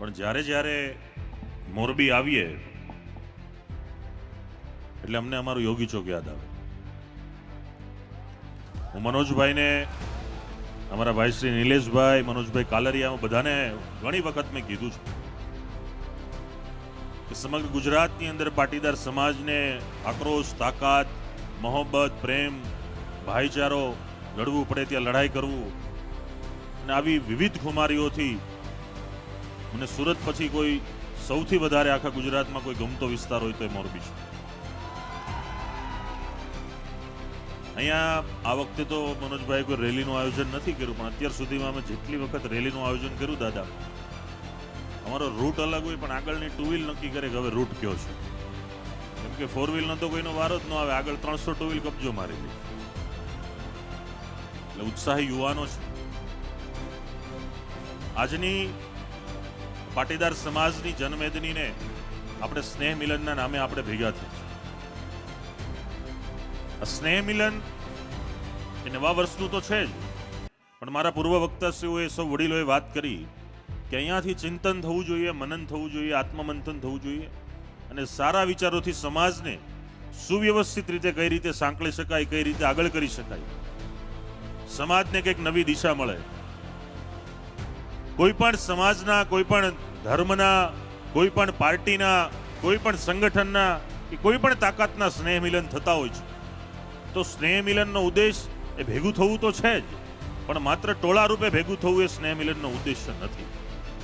પણ જ્યારે જ્યારે મોરબી આવીએ, એટલે અમને અમારું યોગી ચોક યાદ આવે. હું મનોજભાઈને, અમારા ભાઈ શ્રી નિલેશભાઈ, મનોજભાઈ કાલરિયા બધાને ઘણી વખત મેં કીધું છે કે સમગ્ર ગુજરાતની અંદર પાટીદાર સમાજને આક્રોશ, તાકાત, મોહબ્બત, પ્રેમ, ભાઈચારો લડવું પડે, ત્યાં લડાઈ કરવું અને આવી વિવિધ ખુમારીઓથી મને સુરત પછી કોઈ સૌથી વધારે આખા ગુજરાતમાં કોઈ ગમતો વિસ્તાર હોય તો એ મોરબી છે. અહીંયા આ વખતે તો મનોજભાઈ કોઈ રેલીનું આયોજન નથી કર્યું, પણ અત્યાર સુધીમાં અમે જેટલી વખત રેલીનું આયોજન કર્યું, દાદા, અમારો રૂટ અલગ હોય, પણ આગળની ટુ વ્હીલ નક્કી કરે કે હવે રૂટ કયો છે. કેમ કે ફોર વ્હીલનો તો કોઈનો વારો જ ન આવે, આગળ ત્રણસો ટુ વ્હીલ કબજો મારી લે. એટલે ઉત્સાહી યુવાનો છે. આજની પાટીદાર સમાજની જનમેદનીને આપણે સ્નેહ મિલનના નામે આપણે ભેગા થયા સ્નેહ મિલન એ નવા વર્ષનું તો છે જ. પણ મારા પૂર્વ વક્તાશ્રીઓએ સૌ વડીલોએ વાત કરી કે અહીંયાથી ચિંતન થવું જોઈએ, મનન થવું જોઈએ, આત્મમંથન થવું જોઈએ અને સારા વિચારોથી સમાજને સુવ્યવસ્થિત રીતે કઈ રીતે સાંકળી શકાય, કઈ રીતે આગળ કરી શકાય. સમાજને કંઈક નવી દિશા મળે. કોઈ પણ સમાજના કોઈ પણ ધર્મના કોઈ પણ પાર્ટીના કોઈ પણ સંગઠનના કે કોઈ પણ તાકાતના સ્નેહ મિલન થતા હોય છે. તો સ્નેહ મિલનનો ઉદ્દેશ એ ભેગું થવું તો છે જ, પણ માત્ર ટોળા રૂપે ભેગું થવું એ સ્નેહ મિલનનો ઉદ્દેશ્ય નથી.